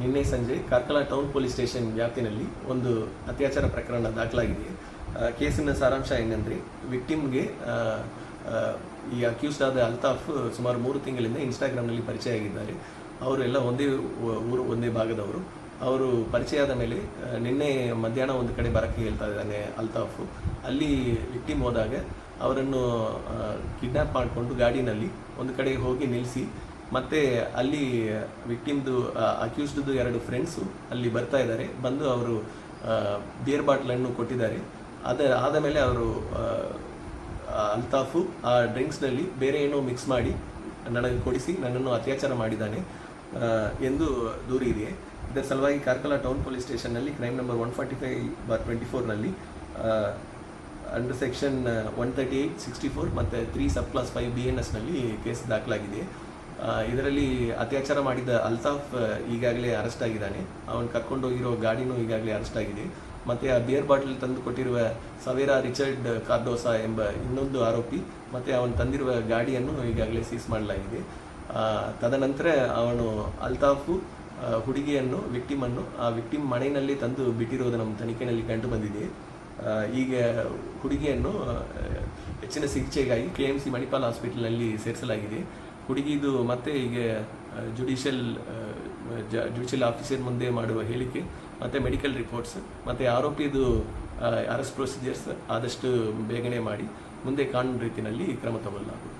ನಿನ್ನೆ ಸಂಜೆ Karkala town police station ವ್ಯಾಪ್ತಿನಲ್ಲಿ ಒಂದು ಅತ್ಯಾಚಾರ ಪ್ರಕರಣ ದಾಖಲಾಗಿದೆ. ಕೇಸಿನ ಸಾರಾಂಶ ಏನಂದ್ರೆ, ವಿಕ್ಟಿಮ್ಗೆ ಈ ಅಕ್ಯೂಸ್ಡ್ ಆದ ಅಲ್ತಾಫ್ ಸುಮಾರು ಮೂರು ತಿಂಗಳಿಂದ ಇನ್ಸ್ಟಾಗ್ರಾಮ್ನಲ್ಲಿ ಪರಿಚಯ ಆಗಿದ್ದಾರೆ ಅವರೆಲ್ಲ ಒಂದೇ ಊರು, ಒಂದೇ ಭಾಗದವರು. ಅವರು ಪರಿಚಯ ಆದ ಮೇಲೆ ನಿನ್ನೆ ಮಧ್ಯಾಹ್ನ ಒಂದು ಕಡೆ ಬರಕ್ಕೆ ಹೇಳ್ತಾ ಇದ್ದಾನೆ ಅಲ್ತಾಫ್. ಅಲ್ಲಿ ವಿಕ್ಟಿಮ್ ಹೋದಾಗ ಅವರನ್ನು ಕಿಡ್ನಾಪ್ ಮಾಡಿಕೊಂಡು ಗಾಡಿನಲ್ಲಿ ಒಂದು ಕಡೆ ಹೋಗಿ ನಿಲ್ಲಿಸಿ ಮತ್ತೆ ಅಲ್ಲಿ ವಿಕ್ಟಿಮ್ದು ಅಕ್ಯೂಸ್ಡ್ದು ಎರಡು ಫ್ರೆಂಡ್ಸು ಅಲ್ಲಿ ಬರ್ತಾ ಇದ್ದಾರೆ. ಬಂದು ಅವರು ಬಿಯರ್ ಬಾಟ್ಲನ್ನು ಕೊಟ್ಟಿದ್ದಾರೆ. ಅದ, ಆದ ಮೇಲೆ ಅವರು ಅಲ್ತಾಫು, ಆ ಡ್ರಿಂಕ್ಸ್ನಲ್ಲಿ ಬೇರೆ ಏನೋ ಮಿಕ್ಸ್ ಮಾಡಿ ನನಗೆ ಕೊಡಿಸಿ, ನನ್ನನ್ನು ಅತ್ಯಾಚಾರ ಮಾಡಿದ್ದಾನೆ ಎಂದು ಎಂದು ದೂರಿದೆ ಇದರ ಸಲುವಾಗಿ Karkala town police ಸ್ಟೇಷನ್ನಲ್ಲಿ crime number one forty five bar twenty ಫೋರ್ನಲ್ಲಿ under section one thirty eight sixty four ಮತ್ತು three sub clause five B N ಎಸ್ನಲ್ಲಿ case ದಾಖಲಾಗಿದೆ. ಇದರಲ್ಲಿ ಅತ್ಯಾಚಾರ ಮಾಡಿದ ಅಲ್ತಾಫ್ ಈಗಾಗಲೇ ಅರೆಸ್ಟ್ ಆಗಿದ್ದಾನೆ. ಅವನು ಕರ್ಕೊಂಡು ಹೋಗಿರೋ ಗಾಡಿನೂ ಈಗಾಗಲೇ ಅರೆಸ್ಟ್ ಆಗಿದೆ. ಮತ್ತು ಆ ಬಿಯರ್ ಬಾಟಲ್ ತಂದು ಕೊಟ್ಟಿರುವ ಸವೇರಾ ರಿಚರ್ಡ್ ಕಾರ್ಡೋಸಾ ಎಂಬ ಇನ್ನೊಂದು ಆರೋಪಿ, ಮತ್ತು ಅವನು ತಂದಿರುವ ಗಾಡಿಯನ್ನು ಈಗಾಗಲೇ ಸೀಸ್ ಮಾಡಲಾಗಿದೆ. ತದನಂತರ ಅವನು ಅಲ್ತಾಫು ಹುಡುಗಿಯನ್ನು ಹುಡುಗಿಯನ್ನು ವಿಕ್ಟಿಮನ್ನು ಆ ವಿಕ್ಟಿಮ್ ಮನೆಯಲ್ಲಿ ತಂದು ಬಿಟ್ಟಿರೋದು ನಮ್ಮ ತನಿಖೆಯಲ್ಲಿ ಕಂಡು ಬಂದಿದೆ. ಈಗ ಹುಡುಗಿಯನ್ನು ಹೆಚ್ಚಿನ ಚಿಕಿತ್ಸೆಗಾಗಿ ಕೆ ಎಂ ಸಿ ಮಣಿಪಾಲ್ ಹಾಸ್ಪಿಟಲ್ನಲ್ಲಿ ಸೇರಿಸಲಾಗಿದೆ. ಹುಡುಗಿದು ಮತ್ತೆ ಹೀಗೆ ಜುಡಿಷಿಯಲ್ ಜುಡಿಷಿಯಲ್ ಆಫೀಸರ್ ಮುಂದೆ ಮಾಡುವ ಹೇಳಿಕೆ, ಮತ್ತೆ ಮೆಡಿಕಲ್ ರಿಪೋರ್ಟ್ಸ್ ಮತ್ತೆ ಆರೋಪಿದು ಅರೆಸ್ಟ್ ಪ್ರೊಸೀಜರ್ಸ್ ಆದಷ್ಟು ಬೇಗನೆ ಮಾಡಿ, ಮುಂದೆ ಕಾನೂನು ರೀತಿಯಲ್ಲಿ ಕ್ರಮ ತಗೊಳ್ಳಲಾಗುವುದು.